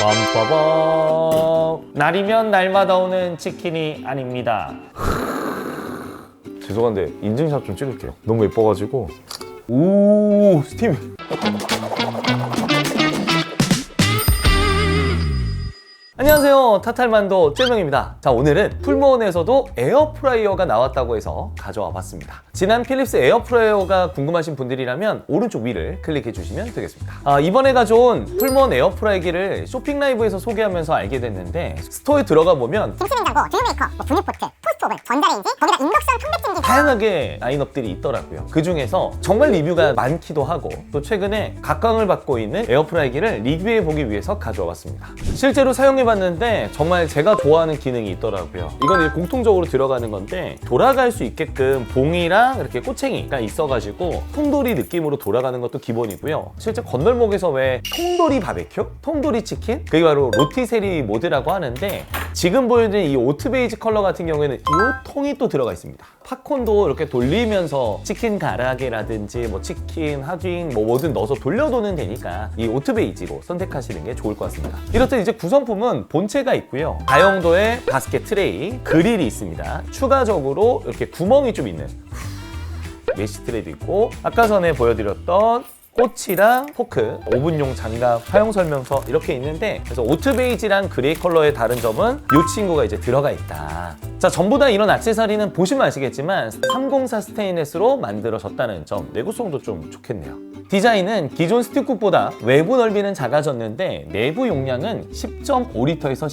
빰빠밤 날이면 날마다 오는 치킨이 아닙니다 죄송한데 인증샷 좀 찍을게요. 너무 예뻐가지고. 오 스팀. 안녕하세요. 타탈만도 쯔명입니다. 자 오늘은 풀무원에서도 에어프라이어가 나왔다고 해서 가져와 봤습니다. 지난 필립스 에어프라이어가 궁금하신 분들이라면 오른쪽 위를 클릭해 주시면 되겠습니다. 아, 이번에 가져온 풀무원 에어프라이기를 쇼핑 라이브에서 소개하면서 알게 됐는데 스토어에 들어가 보면 김치 냉장고, 드림메이커, 뭐 분유포트, 토스트 오븐, 전자레인지, 다양하게 라인업들이 있더라고요. 그 중에서 정말 리뷰가 많기도 하고 또 최근에 각광을 받고 있는 에어프라이기를 리뷰해 보기 위해서 가져와 봤습니다. 실제로 사용해 봤는데 정말 제가 좋아하는 기능이 있더라고요. 이건 이제 공통적으로 들어가는 건데 돌아갈 수 있게끔 봉이랑 이렇게 꼬챙이가 있어가지고 통돌이 느낌으로 돌아가는 것도 기본이고요. 실제 건널목에서 왜 통돌이 바베큐? 통돌이 치킨? 그게 바로 로티세리 모드라고 하는데 지금 보여드린 이 오트 베이지 컬러 같은 경우에는 이 통이 또 들어가 있습니다. 팝콘도 이렇게 돌리면서 치킨 가라게라든지 뭐 치킨 하딩 뭐 뭐든 넣어서 돌려도는 되니까 이 오트 베이지로 선택하시는 게 좋을 것 같습니다. 이렇듯 이제 구성품은 본체가 있고요. 다용도의 바스켓 트레이, 그릴이 있습니다. 추가적으로 이렇게 구멍이 좀 있는 메시 트레이도 있고 아까 전에 보여드렸던 꼬치랑 포크, 오븐용 장갑, 사용 설명서 이렇게 있는데 그래서 오트 베이지랑 그레이 컬러의 다른 점은 이 친구가 이제 들어가 있다. 자, 전부 다 이런 액세서리는 보시면 아시겠지만 304 스테인레스로 만들어졌다는 점 내구성도 좀 좋겠네요. 디자인은 기존 스틱국보다 외부 넓이는 작아졌는데 내부 용량은 10.5리터에서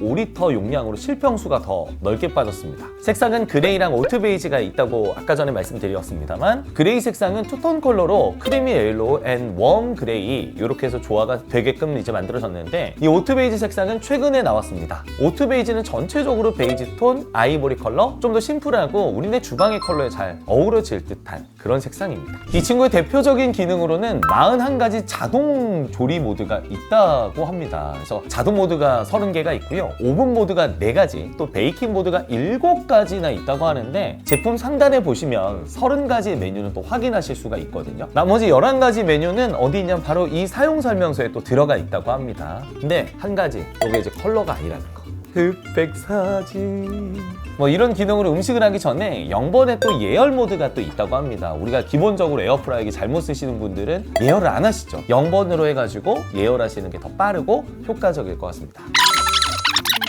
15리터 용량으로 실평수가 더 넓게 빠졌습니다. 색상은 그레이랑 오트 베이지가 있다고 아까 전에 말씀드렸습니다만 그레이 색상은 투톤 컬러로 크리미 옐로 우 앤 웜 그레이 이렇게 해서 조화가 되게끔 이제 만들어졌는데 이 오트 베이지 색상은 최근에 나왔습니다. 오트 베이지는 전체적으로 베이지 톤, 아이보리 컬러 좀 더 심플하고 우리네 주방의 컬러에 잘 어우러질 듯한 그런 색상입니다. 이 친구의 대표적인 기능으로는 41가지 자동 조리 모드가 있다고 합니다. 그래서 자동 모드가 30개가 있고요. 오븐 모드가 4가지, 또 베이킹 모드가 7가지나 있다고 하는데 제품 상단에 보시면 30가지 메뉴는 또 확인하실 수가 있거든요. 나머지 11가지 메뉴는 어디 있냐면 바로 이 사용 설명서에 또 들어가 있다고 합니다. 근데 한 가지, 이게 이제 컬러가 아니라는 거. 흑백 사진 뭐 이런 기능으로 음식을 하기 전에 0번에 또 예열 모드가 또 있다고 합니다 우리가 기본적으로 에어프라이기 잘못 쓰시는 분들은 예열을 안 하시죠 0번으로 해가지고 예열하시는 게 더 빠르고 효과적일 것 같습니다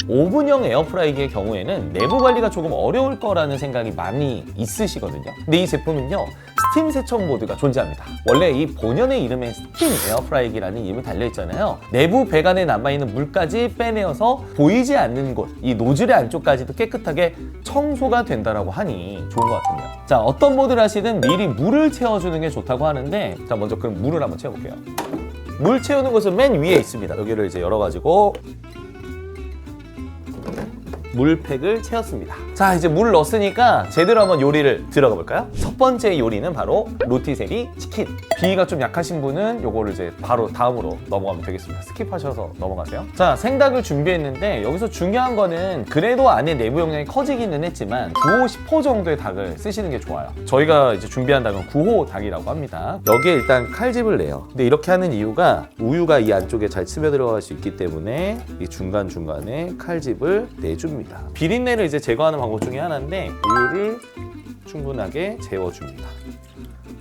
오븐형 에어프라이기의 경우에는 내부 관리가 조금 어려울 거라는 생각이 많이 있으시거든요. 근데 이 제품은요. 스팀 세척 모드가 존재합니다. 원래 이 본연의 이름에 스팀 에어프라이기라는 이름이 달려있잖아요. 내부 배관에 남아있는 물까지 빼내어서 보이지 않는 곳, 이 노즐의 안쪽까지도 깨끗하게 청소가 된다라고 하니 좋은 것 같은데요. 자, 어떤 모드를 하시든 미리 물을 채워주는 게 좋다고 하는데 자, 먼저 그럼 물을 한번 채워볼게요. 물 채우는 곳은 맨 위에 있습니다. 여기를 이제 열어가지고 물팩을 채웠습니다. 자, 이제 물 넣었으니까 제대로 한번 요리를 들어가 볼까요? 첫 번째 요리는 바로 로티세리 치킨. 비위가 좀 약하신 분은 요거를 이제 바로 다음으로 넘어가면 되겠습니다. 스킵하셔서 넘어가세요. 자, 생닭을 준비했는데 여기서 중요한 거는 그래도 안에 내부 용량이 커지기는 했지만 9호, 10호 정도의 닭을 쓰시는 게 좋아요. 저희가 이제 준비한 닭은 9호 닭이라고 합니다. 여기에 일단 칼집을 내요. 근데 이렇게 하는 이유가 우유가 이 안쪽에 잘 스며 들어갈 수 있기 때문에 이 중간중간에 칼집을 내줍니다. 비린내를 이제 제거하는 방법 중에 하나인데 우유를 충분하게 재워줍니다.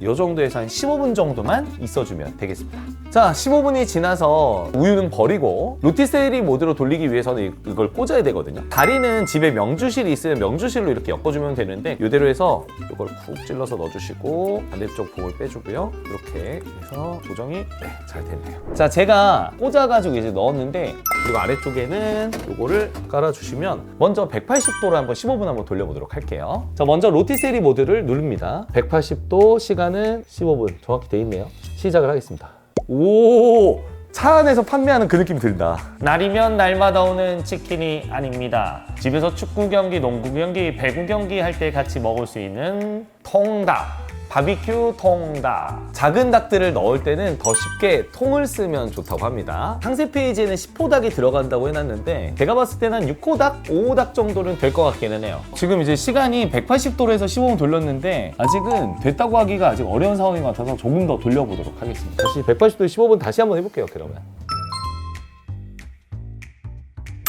이 정도에서 한 15분 정도만 있어주면 되겠습니다. 자, 15분이 지나서 우유는 버리고 로티세리 모드로 돌리기 위해서는 이- 이걸 꽂아야 되거든요. 다리는 집에 명주실이 있으면 명주실로 이렇게 엮어주면 되는데 이대로 해서 이걸 쿡 찔러서 넣어주시고 반대쪽 봉을 빼주고요. 이렇게 해서 고정이 네, 잘 됐네요. 자, 제가 꽂아가지고 이제 넣었는데 그리고 아래쪽에는 이거를 깔아주시면 먼저 180도로 한번 15분 한번 돌려보도록 할게요. 자, 먼저 로티세리 모드를 누릅니다. 180도 시간 은 15분 정확히 돼 있네요. 시작을 하겠습니다. 오! 차 안에서 판매하는 그 느낌 든다. 날이면 날마다 오는 치킨이 아닙니다. 집에서 축구 경기, 농구 경기, 배구 경기 할 때 같이 먹을 수 있는 통닭. 바비큐 통닭. 작은 닭들을 넣을 때는 더 쉽게 통을 쓰면 좋다고 합니다. 상세 페이지에는 10호 닭이 들어간다고 해놨는데 제가 봤을 때는 한 6호 닭, 5호 닭 정도는 될 것 같기는 해요. 지금 이제 시간이 180도로 해서 15분 돌렸는데 아직은 됐다고 하기가 아직 어려운 상황인 것 같아서 조금 더 돌려보도록 하겠습니다. 다시 180도 15분 다시 한번 해볼게요, 그러면.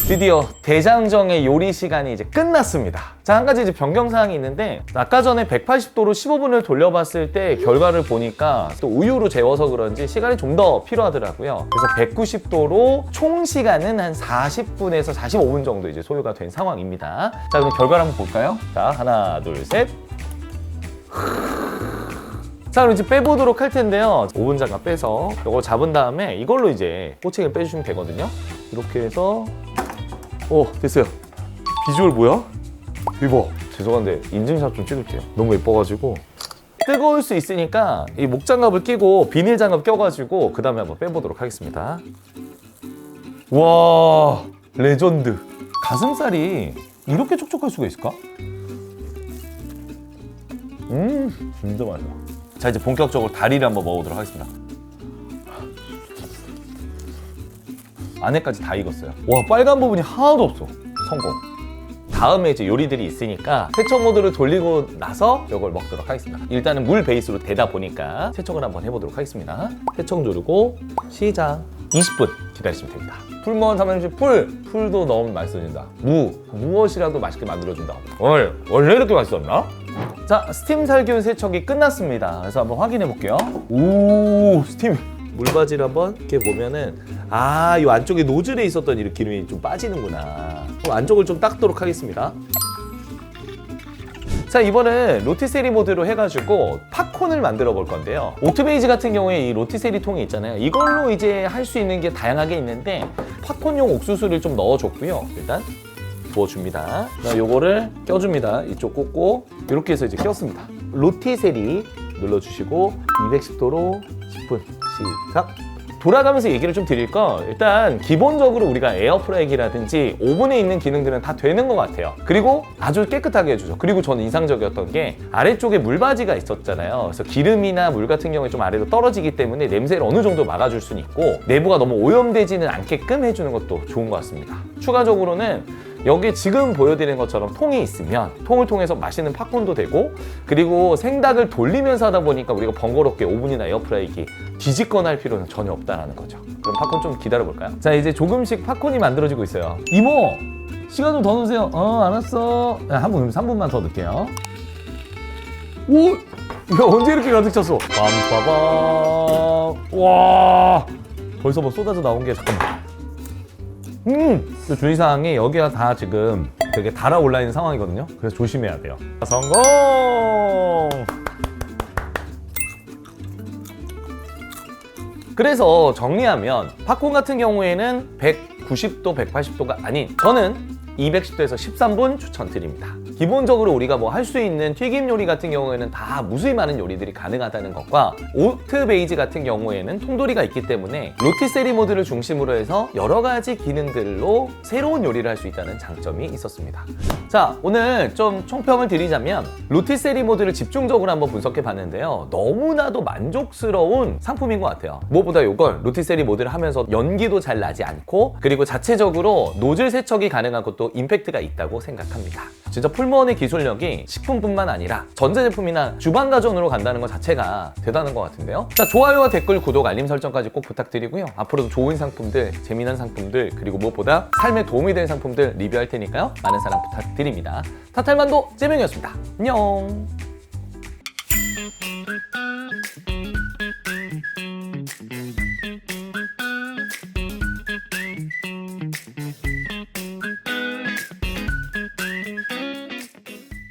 드디어 대장정의 요리 시간이 이제 끝났습니다. 자, 한 가지 이제 변경사항이 있는데, 아까 전에 180도로 15분을 돌려봤을 때 결과를 보니까 또 우유로 재워서 그런지 시간이 좀 더 필요하더라고요. 그래서 190도로 총 시간은 한 40분에서 45분 정도 이제 소요가 된 상황입니다. 자, 그럼 결과를 한번 볼까요? 자, 하나, 둘, 셋. 자 그럼 이제 빼보도록 할 텐데요 오븐 장갑 빼서 이걸 잡은 다음에 이걸로 이제 꼬챙이를 빼주시면 되거든요 이렇게 해서 오 됐어요. 비주얼 뭐야? 대박 죄송한데 인증샷 좀 찍을게요. 너무 예뻐가지고. 뜨거울 수 있으니까 이 목장갑을 끼고 비닐 장갑 껴가지고 그 다음에 한번 빼보도록 하겠습니다. 와 레전드. 가슴살이 이렇게 촉촉할 수가 있을까? 음 진짜 맛있어 자 이제 본격적으로 다리를 한번 먹어보도록 하겠습니다 안에까지 다 익었어요. 와 빨간 부분이 하나도 없어. 성공. 다음에 이제 요리들이 있으니까 세척 모드를 돌리고 나서 이걸 먹도록 하겠습니다. 일단은 물 베이스로 되다 보니까 세척을 한번 해보도록 하겠습니다. 세척 누르고 시작. 20분 기다리시면 됩니다. 풀무원 삼행시 풀! 풀도 너무 맛있어진다. 무! 무엇이라도 맛있게 만들어준다. 월 원래 이렇게 맛있었나? 자, 스팀 살균 세척이 끝났습니다. 그래서 한번 확인해 볼게요. 오, 스팀. 물바지를 한번 이렇게 보면은 아, 이 안쪽에 노즐에 있었던 이 기름이 좀 빠지는구나. 그럼 안쪽을 좀 닦도록 하겠습니다. 자, 이번엔 로티세리 모드로 해가지고 팝콘을 만들어 볼 건데요. 오트베이지 같은 경우에 이 로티세리 통이 있잖아요. 이걸로 이제 할 수 있는 게 다양하게 있는데 팝콘용 옥수수를 좀 넣어줬고요. 일단 부어줍니다. 자, 요거를 껴줍니다. 이쪽 꽂고 이렇게 해서 이제 꼈습니다. 로티세리 눌러주시고 210도로 10분 시작. 돌아가면서 얘기를 좀 드릴까? 일단 기본적으로 우리가 에어프라이기라든지 오븐에 있는 기능들은 다 되는 것 같아요. 그리고 아주 깨끗하게 해주죠. 그리고 저는 인상적이었던 게 아래쪽에 물바지가 있었잖아요. 그래서 기름이나 물 같은 경우에 좀 아래로 떨어지기 때문에 냄새를 어느 정도 막아줄 수는 있고 내부가 너무 오염되지는 않게끔 해주는 것도 좋은 것 같습니다. 추가적으로는 여기 지금 보여드리는 것처럼 통이 있으면 통을 통해서 맛있는 팝콘도 되고 그리고 생닭을 돌리면서 하다 보니까 우리가 번거롭게 오븐이나 에어프라이기 뒤집거나 할 필요는 전혀 없다는 거죠. 그럼 팝콘 좀 기다려 볼까요? 자 이제 조금씩 팝콘이 만들어지고 있어요. 이모 시간 좀 더 넣으세요. 어 알았어. 야, 한 분, 3분만 더 넣을게요. 오! 이거 언제 이렇게 가득 찼어? 빰빠밤. 와! 벌써 뭐 쏟아져 나온 게 잠깐만. 음! 그 주의사항이 여기가 다 지금 되게 달아올라 있는 상황이거든요. 그래서 조심해야 돼요. 성공! 그래서 정리하면 팝콘 같은 경우에는 190도, 180도가 아닌 저는 210도에서 13분 추천드립니다. 기본적으로 우리가 뭐 할 수 있는 튀김 요리 같은 경우에는 다 무수히 많은 요리들이 가능하다는 것과 오트 베이지 같은 경우에는 통돌이가 있기 때문에 로티세리 모드를 중심으로 해서 여러 가지 기능들로 새로운 요리를 할 수 있다는 장점이 있었습니다. 자, 오늘 좀 총평을 드리자면 로티세리 모드를 집중적으로 한번 분석해 봤는데요. 너무나도 만족스러운 상품인 것 같아요. 무엇보다 이걸 로티세리 모드를 하면서 연기도 잘 나지 않고 그리고 자체적으로 노즐 세척이 가능한 것도 임팩트가 있다고 생각합니다. 진짜 풀무원의 기술력이 식품뿐만 아니라 전제제품이나 주방가전으로 간다는 것 자체가 대단한 것 같은데요. 자, 좋아요와 댓글, 구독, 알림 설정까지 꼭 부탁드리고요. 앞으로도 좋은 상품들, 재미난 상품들, 그리고 무엇보다 삶에 도움이 될 상품들 리뷰할 테니까요. 많은 사랑 부탁드립니다. 타탈만도 재명이었습니다. 안녕!